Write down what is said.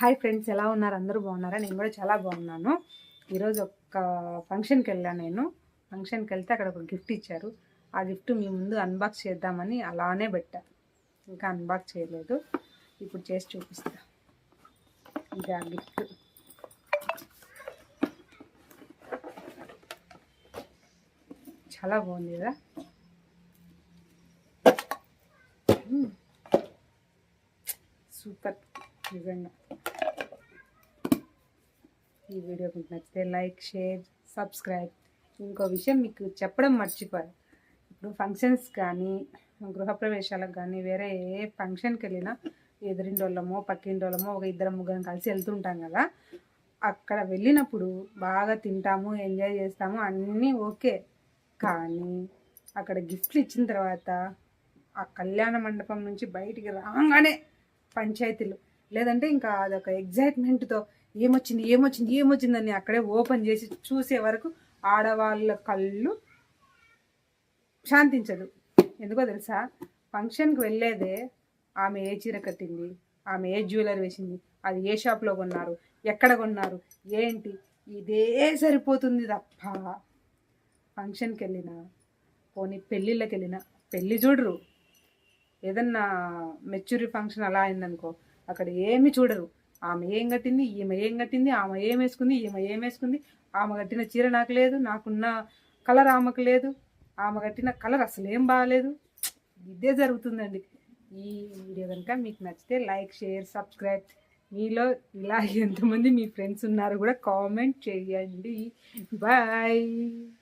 Hi friends ఎలా ఉన్నారు? అందరూ బాగున్నారా? నేను కూడా చాలా బాగున్నాను. ఈరోజు ఒక ఫంక్షన్కి వెళ్ళాను నేను. ఫంక్షన్కి వెళ్తే అక్కడ ఒక గిఫ్ట్ ఇచ్చారు. ఆ గిఫ్ట్ మీ ముందు అన్బాక్స్ చేద్దామని అలానే పెట్టా. ఇంకా అన్బాక్స్ చేయలేదు. ఇప్పుడు చేసి చూపిస్తా. ఇది ఆ గిఫ్ట్. చాలా బాగుంది కదా? సూపర్. నిజంగా. ఈ వీడియో మీకు నచ్చితే లైక్ షేర్ సబ్స్క్రైబ్. ఇంకో విషయం మీకు చెప్పడం మర్చిపోయారు ఇప్పుడు ఫంక్షన్స్ కానీ గృహప్రవేశాలకు కానీ వేరే ఏ ఫంక్షన్కి వెళ్ళినా ఎదురిండోళ్ళమో పక్కింటోళ్ళమో ఒక ఇద్దరు ముగ్గురం కలిసి వెళ్తుంటాం కదా. అక్కడ వెళ్ళినప్పుడు బాగా తింటాము ఎంజాయ్ చేస్తాము అన్నీ ఓకే. కానీ అక్కడ గిఫ్ట్లు ఇచ్చిన తర్వాత ఆ కళ్యాణ మండపం నుంచి బయటికి రాగానే పంచాయతీలు. లేదంటే ఇంకా అదొక ఎగ్జైట్మెంట్తో ఏమొచ్చింది ఏమొచ్చింది ఏమొచ్చిందని అక్కడే ఓపెన్ చేసి చూసే వరకు ఆడవాళ్ళ కళ్ళు శాంతించదు. ఎందుకో తెలుసా? ఫంక్షన్కి వెళ్ళేదే ఆమె ఏ చీర కట్టింది ఆమె ఏ జ్యువెలరీ వేసింది అది ఏ షాప్లో కొన్నారు ఎక్కడ కొన్నారు ఏంటి? ఇదే సరిపోతుంది తప్ప. ఫంక్షన్కి వెళ్ళినా పోనీ పెళ్ళిళ్ళకి వెళ్ళినా పెళ్ళి చూడరు. ఏదన్నా మెచ్యూరి ఫంక్షన్ అలా అయిందనుకో అక్కడ ఏమి చూడరు. ఆమె ఏం కట్టింది ఈమె ఏం కట్టింది ఆమె ఏం వేసుకుంది ఈమె ఏం వేసుకుంది. ఆమె కట్టిన చీర నాకు లేదు నాకున్న కలర్ ఆమెకు లేదు. ఆమె కట్టిన కలర్ అసలు ఏం బాగాలేదు ఇదే జరుగుతుందండి. ఈ వీడియో కనుక మీకు నచ్చితే లైక్ షేర్ సబ్స్క్రైబ్. మీలో ఇలా ఎంతమంది మీ ఫ్రెండ్స్ ఉన్నారో కూడా కామెంట్ చేయండి. బాయ్.